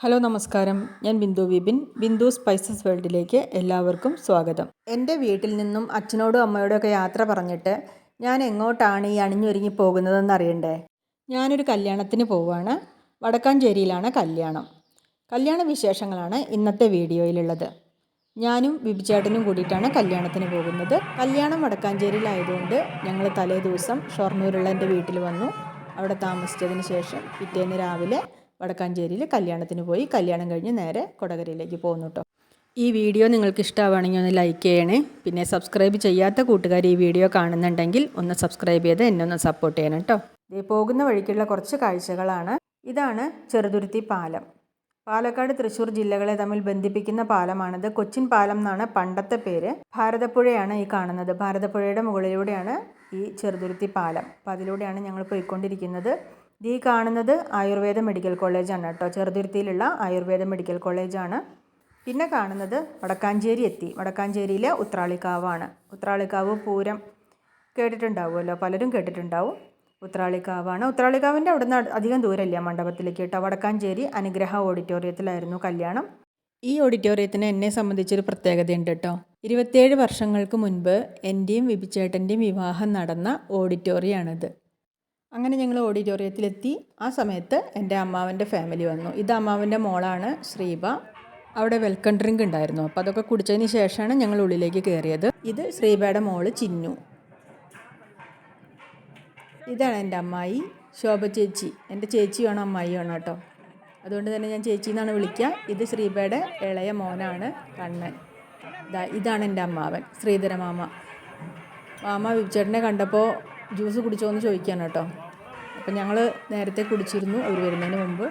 Hello നമസ്കാരം. ഞാൻ Bindu Vipin. Bindu spices വേൾഡിലേക്ക് എല്ലാവർക്കും സ്വാഗതം. എന്റെ വീട്ടിൽ നിന്നും അച്ഛനോടും അമ്മയോടും ഒക്കെ യാത്ര പറഞ്ഞിട്ട് ഞാൻ എങ്ങോട്ടാണ് ഈ അണിഞ്ഞൊരുങ്ങി പോകുന്നതെന്ന് അറിയണ്ടേ? ഞാനൊരു കല്യാണത്തിന് പോവുകയാണ് വടക്കാഞ്ചേരിയിലാണ് കല്യാണം. കല്യാണ വിശേഷങ്ങളാണ് ഇന്നത്തെ വീഡിയോയിലുള്ളത്. ഞാനും ബിബിച്ചേട്ടനും കൂടിയിട്ടാണ് കല്യാണത്തിന് പോകുന്നത്. കല്യാണം വടക്കാഞ്ചേരിയിലായതുകൊണ്ട് ഞങ്ങൾ തലേ ദിവസം ഷൊർണൂരുള്ള എന്റെ വീട്ടിൽ വന്നു. അവിടെ താമസിച്ചതിന് ശേഷം പിറ്റേന്ന് രാവിലെ വടക്കാഞ്ചേരിയിൽ കല്യാണത്തിന് പോയി. കല്യാണം കഴിഞ്ഞ് നേരെ കൊടകരയിലേക്ക് പോകുന്നു കേട്ടോ ഈ വീഡിയോ നിങ്ങൾക്ക് ഇഷ്ടമാവുകയാണെങ്കിൽ ഒന്ന് ലൈക്ക് ചെയ്യണേ. പിന്നെ സബ്സ്ക്രൈബ് ചെയ്യാത്ത കൂട്ടുകാർ ഈ വീഡിയോ കാണുന്നുണ്ടെങ്കിൽ ഒന്ന് സബ്സ്ക്രൈബ് ചെയ്ത് എന്നെ ഒന്ന് സപ്പോർട്ട് ചെയ്യണം കേട്ടോ പോകുന്ന വഴിക്കുള്ള കുറച്ച് കാഴ്ചകളാണ്. ഇതാണ് ചെറുതുരുത്തി പാലം. പാലക്കാട് തൃശ്ശൂർ ജില്ലകളെ തമ്മിൽ ബന്ധിപ്പിക്കുന്ന പാലമാണിത്. കൊച്ചിൻ പാലം എന്നാണ് പണ്ടത്തെ പേര്. ഭാരതപ്പുഴയാണ് ഈ കാണുന്നത്. ഭാരതപ്പുഴയുടെ മുകളിലൂടെയാണ് ഈ ചെറുതുരുത്തി പാലം. അപ്പോൾ അതിലൂടെയാണ് ഞങ്ങൾ പോയിക്കൊണ്ടിരിക്കുന്നത്. ഈ കാണുന്നത് ആയുർവേദ മെഡിക്കൽ കോളേജാണ് കേട്ടോ. ചെറുതുരുത്തിയിലുള്ള ആയുർവേദ മെഡിക്കൽ കോളേജാണ്. പിന്നെ കാണുന്നത് വടക്കാഞ്ചേരി എത്തി. വടക്കാഞ്ചേരിയിലെ ഉത്രാളിക്കാവാണ്. ഉത്രാളിക്കാവ് പൂരം കേട്ടിട്ടുണ്ടാവുമല്ലോ? പലരും കേട്ടിട്ടുണ്ടാവും. ഉത്രാളിക്കാവാണ്. ഉത്രാളിക്കാവിന്റെ അവിടെ നിന്ന് അധികം ദൂരമില്ല മണ്ഡപത്തിലേക്ക് കേട്ടോ. വടക്കാഞ്ചേരി അനുഗ്രഹ ഓഡിറ്റോറിയത്തിലായിരുന്നു കല്യാണം. ഈ ഓഡിറ്റോറിയത്തിന് എന്നെ സംബന്ധിച്ചൊരു പ്രത്യേകതയുണ്ട് കേട്ടോ. ഇരുപത്തിയേഴ് വർഷങ്ങൾക്ക് മുൻപ് എന്റെയും വിപിച്ചേട്ടന്റെയും വിവാഹം നടന്ന ഓഡിറ്റോറിയമാണിത് അങ്ങനെ ഞങ്ങൾ ഓഡിറ്റോറിയത്തിലെത്തി. ആ സമയത്ത് എന്റെ അമ്മാവന്റെ ഫാമിലി വന്നു. ഇത് അമ്മാവന്റെ മോളാണ് ശ്രീബ അവിടെ വെൽക്കം ഡ്രിങ്ക് ഉണ്ടായിരുന്നു. അപ്പോൾ അതൊക്കെ കുടിച്ചതിന് ശേഷമാണ് ഞങ്ങൾ ഉള്ളിലേക്ക് കയറിയത്. ഇത് ശ്രീബയുടെ മോൾ ചിന്നു. ഇതാണ് എന്റെ അമ്മായി ശോഭ ചേച്ചി. എന്റെ ചേച്ചിയാണോ അമ്മായിയാണോ കേട്ടോ. അതുകൊണ്ട് തന്നെ ഞാൻ ചേച്ചി എന്നാണ് വിളിക്കുക. ഇത് ശ്രീബയുടെ ഇളയ മോനാണ് കണ്ണൻ. ഇതാ ഇതാണ് എന്റെ അമ്മാവൻ ശ്രീധര മാമ വിച്ചേട്ടനെ കണ്ടപ്പോൾ ജ്യൂസ് കുടിച്ചോ എന്ന് ചോദിക്കാൻ കേട്ടോ. അപ്പം ഞങ്ങൾ നേരത്തെ കുടിച്ചിരുന്നു അവർ വരുന്നതിന് മുമ്പ്.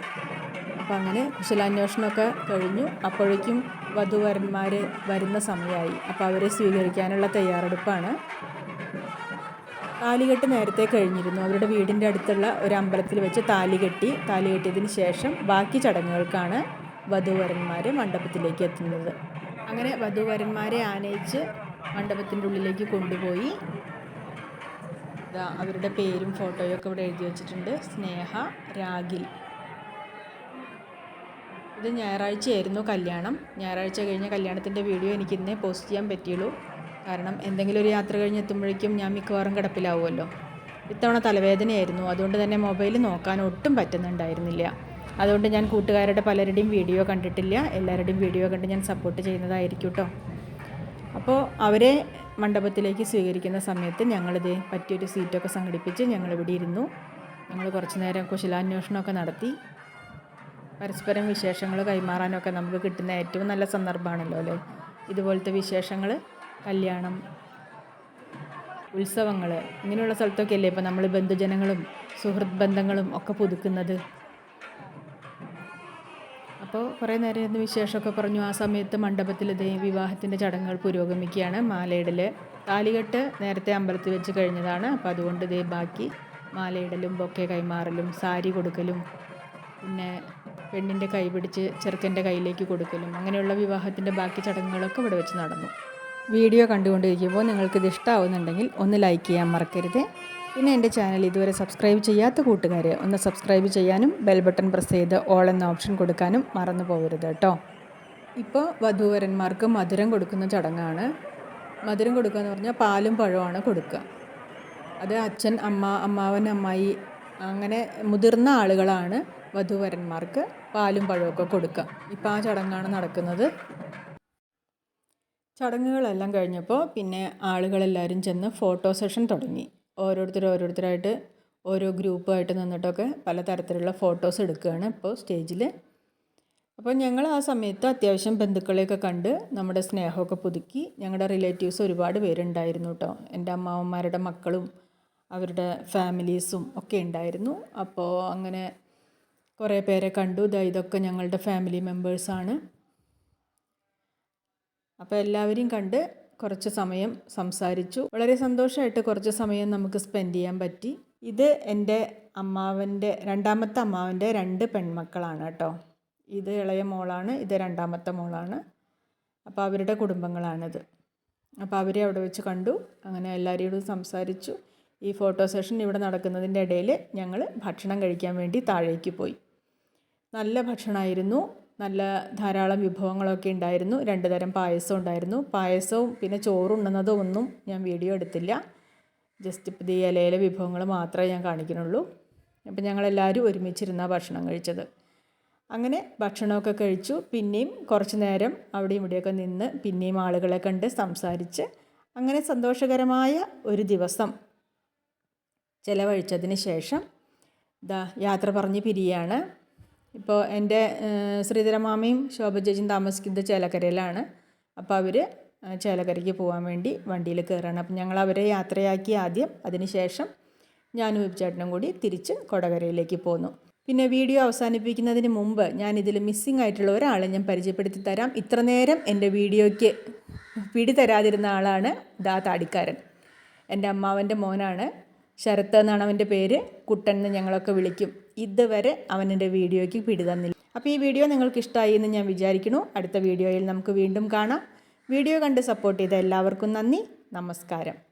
അപ്പം അങ്ങനെ കുശലാന്വേഷണമൊക്കെ കഴിഞ്ഞു. അപ്പോഴേക്കും വധുവരന്മാർ വരുന്ന സമയമായി അപ്പോൾ അവരെ സ്വീകരിക്കാനുള്ള തയ്യാറെടുപ്പാണ്. താലികെട്ട് നേരത്തെ കഴിഞ്ഞിരുന്നു. അവരുടെ വീടിന്റെ അടുത്തുള്ള ഒരു അമ്പലത്തിൽ വെച്ച് താലി കെട്ടി താലി കെട്ടിയതിന് ശേഷം ബാക്കി ചടങ്ങുകൾക്കാണ് വധുവരന്മാർ മണ്ഡപത്തിലേക്ക് എത്തുന്നത്. അങ്ങനെ വധുവരന്മാരെ ആനയിച്ച് മണ്ഡപത്തിന്റെ ഉള്ളിലേക്ക് കൊണ്ടുപോയി. ഇതാ അവരുടെ പേരും ഫോട്ടോയും ഒക്കെ ഇവിടെ എഴുതി വെച്ചിട്ടുണ്ട്. സ്നേഹ രാഗിൽ. ഇത് ഞായറാഴ്ചയായിരുന്നു കല്യാണം. ഞായറാഴ്ച കഴിഞ്ഞ കല്യാണത്തിന്റെ വീഡിയോ എനിക്ക് ഇന്നേ പോസ്റ്റ് ചെയ്യാൻ പറ്റിയുള്ളൂ. കാരണം എന്തെങ്കിലും ഒരു യാത്ര കഴിഞ്ഞ് എത്തുമ്പോഴേക്കും ഞാൻ മിക്കവാറും കിടപ്പിലാവുമല്ലോ. ഇത്തവണ തലവേദനയായിരുന്നു. അതുകൊണ്ട് തന്നെ മൊബൈൽ നോക്കാൻ ഒട്ടും പറ്റുന്നുണ്ടായിരുന്നില്ല. അതുകൊണ്ട് ഞാൻ കൂട്ടുകാരുടെ പലരുടെയും വീഡിയോ കണ്ടിട്ടില്ല. എല്ലാവരുടെയും വീഡിയോ കണ്ട് ഞാൻ സപ്പോർട്ട് ചെയ്യുന്നതായിരിക്കും കേട്ടോ അപ്പോൾ അവരെ മണ്ഡപത്തിലേക്ക് സ്വീകരിക്കുന്ന സമയത്ത് ഞങ്ങളിത് പറ്റിയൊരു സീറ്റൊക്കെ സംഘടിപ്പിച്ച് ഞങ്ങളിവിടെ ഇരുന്നു. ഞങ്ങൾ കുറച്ച് നേരം കുശലാന്വേഷണമൊക്കെ നടത്തി. പരസ്പരം വിശേഷങ്ങൾ കൈമാറാനൊക്കെ നമുക്ക് കിട്ടുന്ന ഏറ്റവും നല്ല സന്ദർഭമാണല്ലോ അല്ലേ? ഇതുപോലത്തെ വിശേഷങ്ങൾ കല്യാണം ഉത്സവങ്ങൾ ഇങ്ങനെയുള്ള സ്ഥലത്തൊക്കെ അല്ലേ ഇപ്പോൾ നമ്മൾ ബന്ധുജനങ്ങളും സുഹൃത്ത് ബന്ധങ്ങളും ഒക്കെ പുതുക്കുന്നത്? അപ്പോൾ കുറേ നേരം ഇരുന്ന് വിശേഷമൊക്കെ പറഞ്ഞു. ആ സമയത്ത് മണ്ഡപത്തിൽ വിവാഹത്തിന്റെ ചടങ്ങുകൾ പുരോഗമിക്കുകയാണ് മാലയിടൽ. താലികെട്ട് നേരത്തെ അമ്പലത്തിൽ വെച്ച് കഴിഞ്ഞതാണ്. അപ്പോൾ അതുകൊണ്ട് ഇതേ ബാക്കി മാലയിടലും ബൊക്കെ കൈമാറലും സാരി കൊടുക്കലും പിന്നെ പെണ്ണിന്റെ കൈ പിടിച്ച് ചെറുക്കന്റെ കയ്യിലേക്ക് കൊടുക്കലും അങ്ങനെയുള്ള വിവാഹത്തിന്റെ ബാക്കി ചടങ്ങുകളൊക്കെ ഇവിടെ വെച്ച് നടന്നു. വീഡിയോ കണ്ടുകൊണ്ടിരിക്കുമ്പോൾ നിങ്ങൾക്കിത് ഇഷ്ടമാവുന്നുണ്ടെങ്കിൽ ഒന്ന് ലൈക്ക് ചെയ്യാൻ മറക്കരുത്. പിന്നെ എന്റെ ചാനൽ ഇതുവരെ സബ്സ്ക്രൈബ് ചെയ്യാത്ത കൂട്ടുകാരെ ഒന്ന് സബ്സ്ക്രൈബ് ചെയ്യാനും ബെൽ ബട്ടൺ പ്രസ് ചെയ്ത് ഓൾ എന്ന ഓപ്ഷൻ കൊടുക്കാനും മറന്നു പോകരുത് കേട്ടോ. ഇപ്പോൾ വധൂവരന്മാർക്ക് മധുരം കൊടുക്കുന്ന ചടങ്ങാണ്. മധുരം കൊടുക്കുക എന്ന് പറഞ്ഞാൽ പാലും പഴമാണ് കൊടുക്കുക. അത് അച്ഛൻ അമ്മ അമ്മാവൻ അമ്മായി അങ്ങനെ മുതിർന്ന ആളുകളാണ് വധുവരന്മാർക്ക് പാലും പഴമൊക്കെ കൊടുക്കുക. ഇപ്പോൾ ആ ചടങ്ങാണ് നടക്കുന്നത്. ചടങ്ങുകളെല്ലാം കഴിഞ്ഞപ്പോൾ പിന്നെ ആളുകളെല്ലാവരും ചെന്ന് ഫോട്ടോ സെഷൻ തുടങ്ങി. ഓരോരുത്തർ ഓരോരുത്തരായിട്ട് ഓരോ ഗ്രൂപ്പായിട്ട് നിന്നിട്ടൊക്കെ പലതരത്തിലുള്ള ഫോട്ടോസ് എടുക്കുകയാണ് ഇപ്പോൾ സ്റ്റേജിൽ. അപ്പോൾ ഞങ്ങൾ ആ സമയത്ത് അത്യാവശ്യം ബന്ധുക്കളെയൊക്കെ കണ്ട് നമ്മുടെ സ്നേഹമൊക്കെ പുതുക്കി ഞങ്ങളുടെ റിലേറ്റീവ്സ് ഒരുപാട് പേരുണ്ടായിരുന്നു കേട്ടോ. എന്റെ അമ്മാവന്മാരുടെ മക്കളും അവരുടെ ഫാമിലീസും ഒക്കെ ഉണ്ടായിരുന്നു. അപ്പോൾ അങ്ങനെ കുറേ പേരെ കണ്ടു. ഇതാ ഇതൊക്കെ ഞങ്ങളുടെ ഫാമിലി മെമ്പേഴ്സാണ്. അപ്പോൾ എല്ലാവരെയും കണ്ട് കുറച്ച് സമയം സംസാരിച്ചു. വളരെ സന്തോഷമായിട്ട് കുറച്ച് സമയം നമുക്ക് സ്പെൻഡ് ചെയ്യാൻ പറ്റി. ഇത് എന്റെ അമ്മാവന്റെ രണ്ടാമത്തെ അമ്മാവന്റെ രണ്ട് പെൺമക്കളാണ് കേട്ടോ. ഇത് ഇളയ മോളാണ് ഇത് രണ്ടാമത്തെ മോളാണ്. അപ്പോൾ അവരുടെ കുടുംബങ്ങളാണിത്. അപ്പോൾ അവരെ അവിടെ വെച്ച് കണ്ടു. അങ്ങനെ എല്ലാവരോടും സംസാരിച്ചു. ഈ ഫോട്ടോ സെഷൻ ഇവിടെ നടക്കുന്നതിന്റെ ഇടയിൽ ഞങ്ങൾ ഭക്ഷണം കഴിക്കാൻ വേണ്ടി താഴേക്ക് പോയി. നല്ല ഭക്ഷണമായിരുന്നു. നല്ല ധാരാളം വിഭവങ്ങളൊക്കെ ഉണ്ടായിരുന്നു. രണ്ട് തരം പായസം ഉണ്ടായിരുന്നു. പായസവും പിന്നെ ചോറുണ്ണുന്നതും ഒന്നും ഞാൻ വീഡിയോ എടുത്തില്ല. ജസ്റ്റ് ഈ ഇലയിലെ വിഭവങ്ങൾ മാത്രമേ ഞാൻ കാണിക്കുന്നുള്ളൂ. അപ്പം ഞങ്ങളെല്ലാവരും ഒരുമിച്ചിരുന്നാണ് ഭക്ഷണം കഴിച്ചത്. അങ്ങനെ ഭക്ഷണമൊക്കെ കഴിച്ചു. പിന്നെയും കുറച്ച് നേരം അവിടെയും ഇവിടെയൊക്കെ നിന്ന് പിന്നെയും ആളുകളെ കണ്ട് സംസാരിച്ച് അങ്ങനെ സന്തോഷകരമായ ഒരു ദിവസം ചിലവഴിച്ചതിന് ശേഷം ദാ യാത്ര പറഞ്ഞ് പിരിയാണ്. ഇപ്പോൾ എന്റെ ശ്രീധരമാമയും ശോഭ ചേച്ചിയും താമസിക്കുന്നത് ചേലക്കരയിലാണ്. അപ്പോൾ അവർ ചേലക്കരയ്ക്ക് പോകാൻ വേണ്ടി വണ്ടിയിൽ കയറാണ് അപ്പം ഞങ്ങൾ അവരെ യാത്രയാക്കി ആദ്യം. അതിനുശേഷം ഞാനും ചേട്ടനും കൂടി തിരിച്ച് കൊടകരയിലേക്ക് പോന്നു. പിന്നെ വീഡിയോ അവസാനിപ്പിക്കുന്നതിന് മുമ്പ് ഞാൻ ഇതിൽ മിസ്സിംഗ് ആയിട്ടുള്ള ഒരാളെ ഞാൻ പരിചയപ്പെടുത്തി തരാം. ഇത്ര നേരം എന്റെ വീഡിയോയ്ക്ക് പിടി തരാതിരുന്ന ആളാണ് ദാ താടിക്കാരൻ. എന്റെ അമ്മാവന്റെ മോനാണ്. ശരത്ത് എന്നാണ് അവന്റെ പേര്. കുട്ടൻ എന്ന് ഞങ്ങളൊക്കെ വിളിക്കും. ഇതുവരെ അവൻ എന്റെ വീഡിയോയ്ക്ക് പിടി തന്നില്ല. അപ്പോൾ ഈ വീഡിയോ നിങ്ങൾക്ക് ഇഷ്ടമായി എന്ന് ഞാൻ വിചാരിക്കുന്നു. അടുത്ത വീഡിയോയിൽ നമുക്ക് വീണ്ടും കാണാം. വീഡിയോ കണ്ട് സപ്പോർട്ട് ചെയ്ത എല്ലാവർക്കും നന്ദി. നമസ്കാരം.